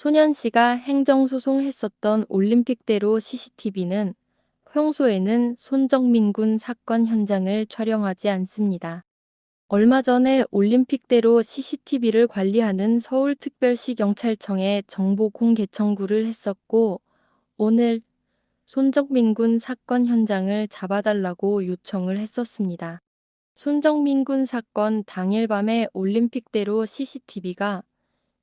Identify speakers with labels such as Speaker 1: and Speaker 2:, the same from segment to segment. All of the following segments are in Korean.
Speaker 1: 소년시가 행정소송했었던 올림픽대로 CCTV는 평소에는 손정민 군 사건 현장을 촬영하지 않습니다. 얼마 전에 올림픽대로 CCTV를 관리하는 서울특별시 경찰청에 정보 공개 청구를 했었고, 오늘 손정민 군 사건 현장을 잡아달라고 요청을 했었습니다. 손정민 군 사건 당일 밤에 올림픽대로 CCTV가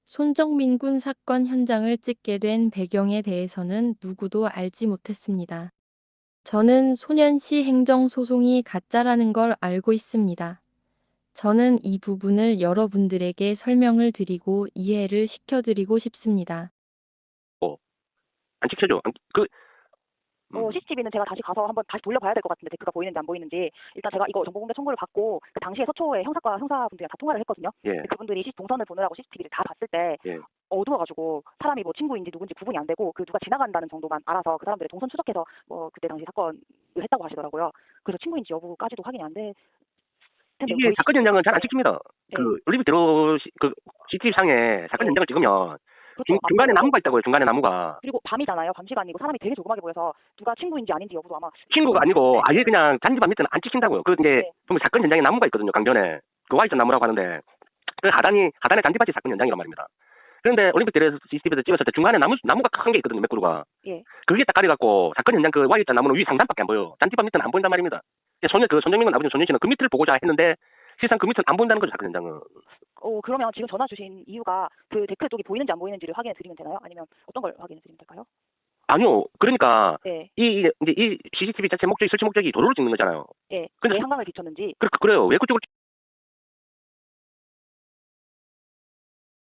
Speaker 1: 손정민 군 사건 현장을 찍게 된 배경에 대해서는 누구도 알지 못했습니다. 저는 소년시 행정소송이 가짜라는 걸 알고 있습니다. 저는 이 부분을 여러분들에게 설명을 드리고 이해를 시켜드리고 싶습니다.
Speaker 2: 안 지켜줘. 안, 그, 음,
Speaker 3: 어, CCTV는 제가 다시 가서 한번 다시 돌려봐야 될 것 같은데 데크가 보이는지 안 보이는지 일단 제가 이거 정보공개 청구를 받고 그 당시에 서초의 형사과 형사분들이랑 다 통화를 했거든요.
Speaker 2: 예,
Speaker 3: 근데 그분들이 시- 동선을 보느라고 CCTV를 다 봤을 때
Speaker 2: 예.
Speaker 3: 어두워가지고 사람이 뭐 친구인지 누군지 구분이 안 되고 그 누가 지나간다는 정도만 알아서 그 사람들의 동선 추적해서 뭐 그때 당시 사건을 했다고 하시더라고요. 그래서 친구인지 여부까지도 확인이 안될 텐데
Speaker 2: 이게
Speaker 3: 거의
Speaker 2: 사건 현장은 잘안
Speaker 3: 네.
Speaker 2: 찍힙니다.
Speaker 3: 네.
Speaker 2: 그, 올림픽대로 시- 그, CCTV 상에 사건
Speaker 3: 네.
Speaker 2: 현장을 찍으면. 중, 중간에 나무가 있다고요, 중간에 나무가.
Speaker 3: 그리고 밤이잖아요. 밤 시간이고 사람이 되게 조그맣게 보여서 누가 친구인지 아닌지 여부도 아마
Speaker 2: 친구가 아니고
Speaker 3: 네.
Speaker 2: 아예 그냥 잔디밭 밑에는 안 찍힌다고요. 그 이제
Speaker 3: 네.
Speaker 2: 보면 사건 현장에 나무가 있거든요, 강변에. 그 와이전 나무라고 하는데 그 하단이 하단에 잔디밭이 사건 현장이란 말입니다. 그런데 올림픽대로에서 CCTV에서 찍었을 때 중간에 나무 나무가 큰 게 있거든요, 몇 그루가.
Speaker 3: 예.
Speaker 2: 그게 딱 가려갖고 사건 현장 그 와이전 나무는 위 상단밖에 안 보여. 잔디밭 밑에는 안 보인단 말입니다. 근데 소년 그 손정민군 아버지 손현 씨는 그 밑을 보고자 했는데 실상 그 밑은 안 보인다는 거죠, 사건 현장은.
Speaker 3: 어 그러면 지금 전화 주신 이유가 그 데크 쪽이 보이는지 안 보이는지를 확인해 드리면 되나요? 아니면 어떤 걸 확인해 드리면 될까요?
Speaker 2: 아니요. 그러니까
Speaker 3: 네.
Speaker 2: 이 이- 이제 이 CCTV 자체 목적이 설치 목적이 도로를 찍는 거잖아요.
Speaker 3: 예.
Speaker 2: 근데
Speaker 3: 왜
Speaker 2: 그-
Speaker 3: 한강을 비췄는지
Speaker 2: 그 그래요. 왜 그쪽을